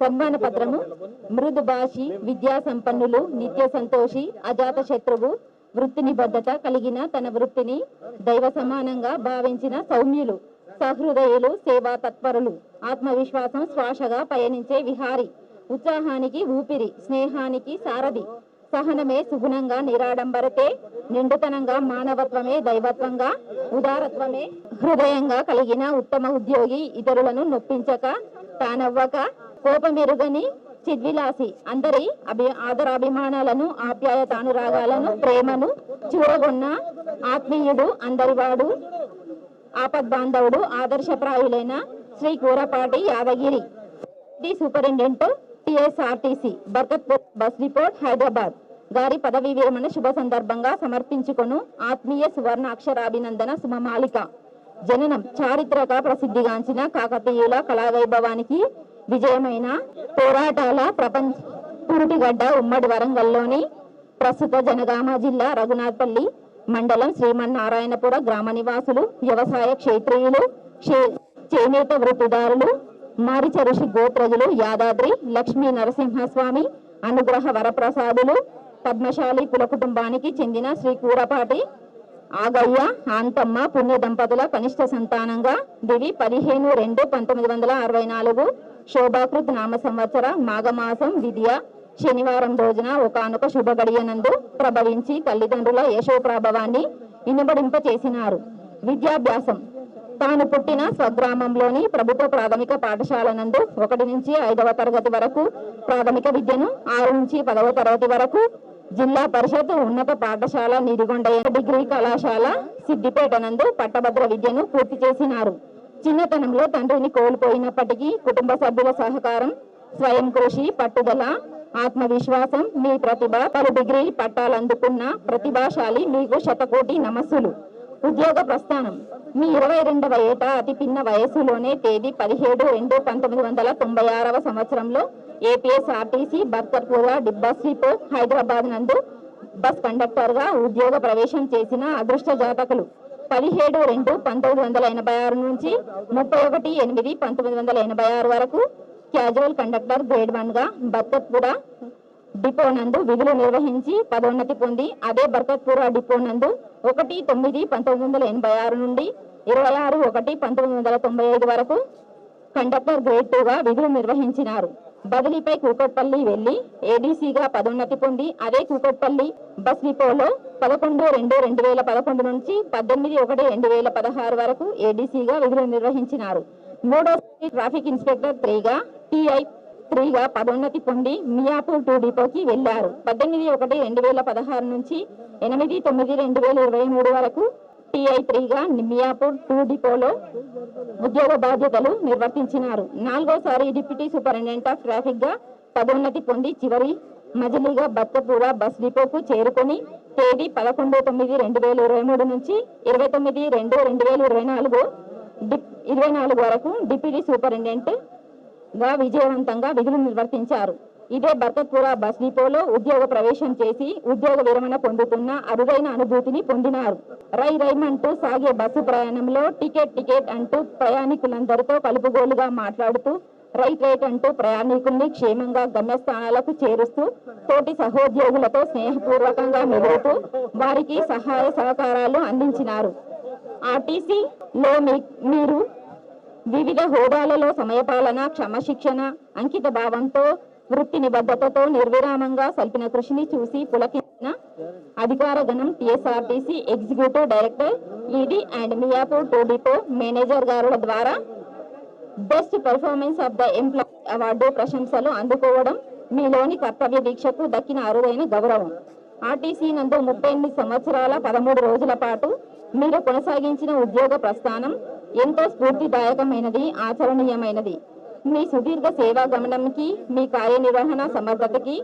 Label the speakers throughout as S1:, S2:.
S1: సన్మాన పత్రము మృదు భాషి విద్యా సంపన్నులు నిత్య సంతోషి అజాత శత్రువు వృత్తి నిబద్ధత కలిగిన తన వృత్తిని దైవ సమానంగా భావించిన సౌమ్యులు సహృదయులు సేవా తత్పరులు ఆత్మవిశ్వాసం శ్వాసగా పయనించే విహారి ఉత్సాహానికి ఊపిరి స్నేహానికి సారథి. సహనమే సుగుణంగా నిరాడంబరతే నిండుతనంగా మానవత్వమే దైవత్వంగా ఉదారత్వమే హృదయంగా కలిగిన ఉత్తమ ఉద్యోగి ఇతరులను నొప్పించక తానవ్వక కోపమెరుగని చిద్విలాసి అందరి అభి ఆదరాభిమానాలను ఆప్యాయతానురాగాలను ప్రేమను చూరగొన్న ఆత్మీయుడు అందరివాడు ఆపద్బాంధవుడు ఆదర్శప్రాయులైన Shri Kurapati Yadagiri. D superintendent TSRTC Barkatpur bus report Hyderabad. గారి పదవీ విరమణ శుభ సందర్భంగా సమర్పించుకును ఆత్మీయ సువర్ణ అక్షరాభినందన సుమమాలిక జననం చారిత్రక ప్రసిద్ధిగాంచిన కాకతీయుల కళావైభవానికి విజయమైన పోరాటాల ప్రపంచ పురుటిగడ్డ ఉమ్మడి వరంగల్లోని ప్రస్తుత జనగామ జిల్లా రఘునాథ్పల్లి మండలం శ్రీమన్నారాయణపుర గ్రామ నివాసులు వ్యవసాయ క్షేత్రీయులు చేనేత వృత్తిదారులు మారిచరుషి గోత్రజులు యాదాద్రి లక్ష్మీ నరసింహస్వామి అనుగ్రహ వరప్రసాదులు పద్మశాలి కుల కుటుంబానికి చెందిన శ్రీ కూరపాటి ఆగయ్య ఆంతమ్మ పుణ్య దంపతుల కనిష్ట సంతానంగా దివి పదిహేను రెండు పంతొమ్మిది వందల అరవై నాలుగు శోభాకృత్ నామ సంవత్సర మాఘమాసం విద్య శనివారం రోజున ఒకనొక శుభ గడియనందు ప్రభవించి తల్లిదండ్రుల యశోప్రాభవాన్ని ఇనుబడింప చేసినారు విద్యాభ్యాసం. తాను పుట్టిన స్వగ్రామంలోని ప్రభుత్వ ప్రాథమిక పాఠశాల నందు ఒకటి నుంచి ఐదవ తరగతి వరకు ప్రాథమిక విద్యను ఆరు నుంచి పదవ తరగతి వరకు జిల్లా పరిషత్ ఉన్నత పాఠశాల నిరిగొండయ్య డిగ్రీ కళాశాల సిద్దిపేట నందు పట్టభద్ర విద్యను పూర్తి చేసినారు. చిన్నతనంలో తండ్రిని కోల్పోయినప్పటికీ కుటుంబ సభ్యుల సహకారం స్వయం కృషి పట్టుదల ఆత్మవిశ్వాసం మీ ప్రతిభ పలు డిగ్రీ పట్టాలందుకున్న ప్రతిభాశాలి మీకు శతకోటి నమస్సులు. ఉద్యోగ ప్రస్థానం. మీ ఇరవై రెండవ ఏట అతి పిన్న వయస్సులోనే తేదీ పదిహేడు రెండు పంతొమ్మిది వందల తొంభై ఆరవ సంవత్సరంలో ఏపీఎస్ఆర్టీసీ బర్కర్పూర డిబ్బా స్లీప్ హైదరాబాద్ నందు బస్ కండక్టర్గా ఉద్యోగ ప్రవేశం చేసిన అదృష్ట జాతకులు. పదిహేడు రెండు పంతొమ్మిది వందల ఎనభై ఆరు నుంచి ముప్పై ఒకటి ఎనిమిది పంతొమ్మిది వందల ఎనభై ఆరు వరకు క్యాజువల్ కండక్టర్ గ్రేడ్ వన్గా బర్కత్పుర డిపో నందు విధులు నిర్వహించి పదోన్నతి పొంది అదే బర్కత్పుర డిపో నందు ఒకటి తొమ్మిది పంతొమ్మిది వందల ఎనభై ఆరు నుండి ఇరవై ఆరు ఒకటి పంతొమ్మిది వందల తొంభై ఐదు వరకు కండక్టర్ గ్రేడ్ టూగా విధులు నిర్వహించినారు. బదిలీపై కూకట్పల్లి వెళ్ళి ఏడీసీగా పదోన్నతి పొంది అదే కూకట్పల్లి బస్ డిపోలో పదకొండు రెండు రెండు వేల పదకొండు నుంచి పద్దెనిమిది ఒకటి రెండు వేల పదహారు వరకు ఏడీసీగా విధులు నిర్వహించినారు. మూడోసారి ట్రాఫిక్ ఇన్స్పెక్టర్ త్రీగా టీఐ త్రీగా పదోన్నతి పొంది మియాపూర్ టూ డిపోకి వెళ్ళారు పద్దెనిమిది ఒకటి రెండు వేల పదహారు నుంచి ఎనిమిది తొమ్మిది రెండు వేల ఇరవై మూడు వరకు టీఐ త్రీగా మియాపూర్ టూ డిపోలో ఉద్యోగ బాధ్యతలు నిర్వర్తించినారు. నాలుగోసారి డిప్యూటీ సూపరింటెండెంట్ ఆఫ్ ట్రాఫిక్గా పదోన్నతి పొంది చివరి మజిలీగా బత్తపూర బస్ డిపోకు చేరుకొని తేదీ పదకొండు తొమ్మిది రెండు వేల ఇరవై మూడు నుంచి ఇరవై తొమ్మిది రెండు రెండు వేల ఇరవై నాలుగు ఇరవై నాలుగు వరకు డిప్యూటీ సూపరింటెండెంట్గా విజయవంతంగా విధులు నిర్వర్తించారు. ఇదే బర్కత్పుర బస్ డిపోలో ఉద్యోగ ప్రవేశం చేసి ఉద్యోగ విరమణ పొందుతున్న అరుదైన అనుభూతిని పొందినారు. రై రైమంటూ సాగే బస్సు ప్రయాణంలో టికెట్ టికెట్ అంటూ ప్రయాణికులందరితో కలుపుగోలుగా మాట్లాడుతూ రైట్ రైట్ అంటూ ప్రయాణికుల్ని క్షేమంగా గమ్యస్థానాలకు చేరుస్తూ తోటి సహోద్యోగులతో స్నేహపూర్వకంగా మెలుగుతూ వారికి సహాయ సహకారాలు అందించినారు. ఆర్టీసీలో మీ- మీరు వివిధ హోదాలలో సమయపాలన క్రమశిక్షణ అంకిత భావంతో వృత్తి నిబద్ధతతో నిర్విరామంగా సల్పిన కృషిని చూసి పులకించిన అధికార గణం TSRTC executive director ED and Miyapur two depot manager గారుల ద్వారా best performance of the employee award ప్రశంసలు అందుకోవడం మీలోని కర్తవ్య దీక్షకు దక్కిన అరుదైన గౌరవం. ఆర్టీసీ నందు ముప్పై ఎనిమిది సంవత్సరాల పదమూడు రోజుల పాటు మీరు కొనసాగించిన ఉద్యోగ ప్రస్థానం ఎంతో స్ఫూర్తిదాయకమైనది ఆచరణీయమైనది. మీ సుదీర్ఘ సేవా గమనంకి మీ కార్యనిర్వహణ సమర్థతకి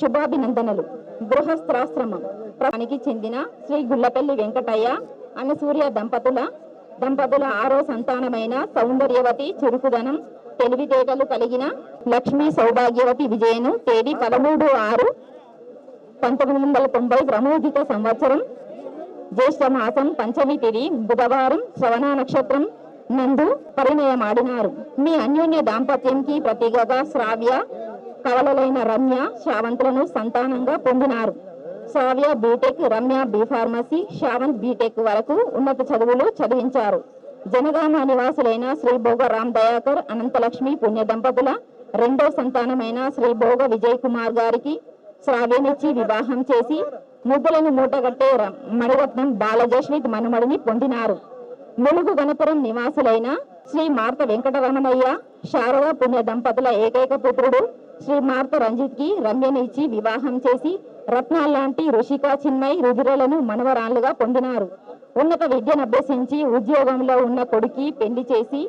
S1: శుభాభినందనలు. గృహస్థాశ్రమం ప్రానికి చెందిన శ్రీ గుల్లపల్లి వెంకటయ్య అనసూర్య దంపతుల దంపతుల ఆరో సంతానమైన సౌందర్యవతి చురుకుదనం తెలివితేటలు కలిగిన లక్ష్మీ సౌభాగ్యవతి విజయను తేదీ పదమూడు ఆరు పంతొమ్మిది వందల తొంభై బ్రహ్మోదిత సంవత్సరం జ్యేష్ఠ మాసం పంచమి తిథి బుధవారం శ్రవణ నక్షత్రం నందు పరిణయమాడినారు. మీ అన్యోన్య దాంపత్యంకి ప్రతిగగా శ్రావ్య కవలలైన రమ్య శ్రావంతులను సంతానంగా పొందినారు. Sravya BTech Ramya B pharmacy Sravanth BTech వరకు ఉన్నత చదువులు చదివించారు. జనగామ నివాసులైన శ్రీ భోగ రామ్ దయాకర్ అనంతలక్ష్మి పుణ్య దంపతుల రెండో సంతానమైన శ్రీ భోగ విజయ్ కుమార్ గారికి శ్రావ్యనిచ్చి వివాహం చేసి ముగ్గులను మూటగట్టే మణిరత్నం బాలజస్విత్ మనుమడిని పొందినారు. ములుగు గణపురం నివాసులైన శ్రీ మార్త వెంకటరమణయ్య శారద పుణ్య దంపతుల ఏకైక పుత్రుడు శ్రీ మార్త రంజిత్కి రమ్యనిచ్చి వివాహం చేసి రత్నాల్లాంటి రుషికా చిన్మయ్ రుధిరలను మనవరాళ్ళుగా పొందినారు. ఉన్నత విద్యను అభ్యసించి ఉద్యోగంలో ఉన్న కొడుకి పెళ్ళి చేసి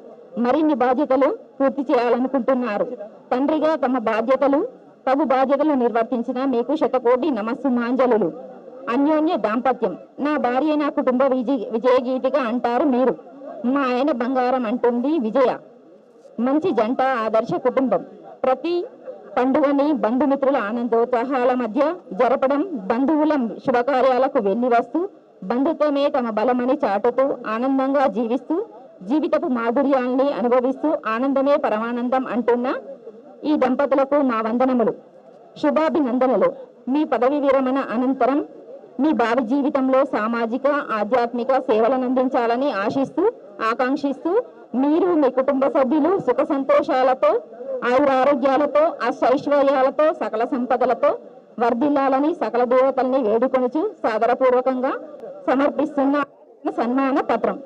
S1: మరిన్ని బాధ్యతలు పూర్తి చేయాలనుకుంటున్నారు. తండ్రిగా తమ బాధ్యతలు తగు బాధ్యతలు నిర్వర్తించిన మీకు శతకోటి నమస్సుమాంజలు అన్యోన్య దాంపత్యం. నా భార్య నా కుటుంబ విజయ విజయగీతిగా అంటారు మీరు. మా ఆయన బంగారం అంటుంది విజయ. మంచి జంట ఆదర్శ కుటుంబం. ప్రతి పండుగని బంధుమిత్రుల ఆనందోత్సాహాల మధ్య జరపడం బంధువుల శుభకార్యాలకు వెళ్ళి వస్తూ బంధుత్వమే తమ బలమని చాటుతూ ఆనందంగా జీవిస్తూ జీవితపు మాధుర్యాల్ని అనుభవిస్తూ ఆనందమే పరమానందం అంటున్న ఈ దంపతులకు మా వందనములు. శుభాభినందనలు. మీ పదవి విరమణ అనంతరం మీ భావి జీవితంలో సామాజిక ఆధ్యాత్మిక సేవలను అందించాలని ఆశిస్తూ ఆకాంక్షిస్తూ మీరు మీ కుటుంబ సభ్యులు సుఖ సంతోషాలతో ఆయురారోగ్యాలతో అష్టైశ్వర్యాలతో సకల సంపదలతో వర్ధిల్లాలని సకల దేవతల్ని వేడుకొనుచు సాదరపూర్వకంగా సమర్పిస్తున్న సన్మాన పత్రం.